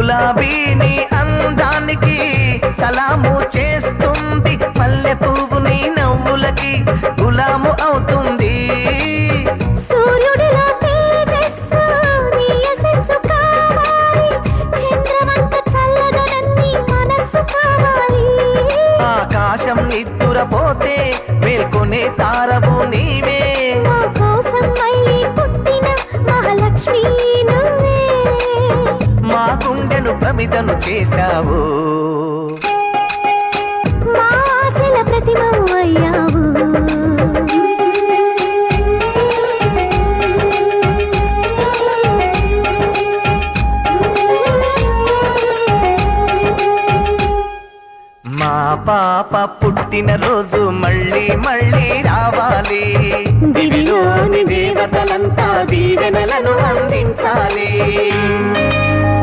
గులాబీని అందానికి సలాము చేస్తుంది మల్లె పువ్వు నీ నవ్వులకి గులాము అవుతుంది. ఆకాశం నిద్దురపోతే మేల్కొనే తారవు నీవే. గుండెను ప్రమిదను చేశావు. ప్రతిమవు అయ్యావు. మా పాప పుట్టిన రోజు మళ్ళీ మళ్ళీ రావాలి. దివిలోని దేవతలంతా దీవెనలను అందించాలి.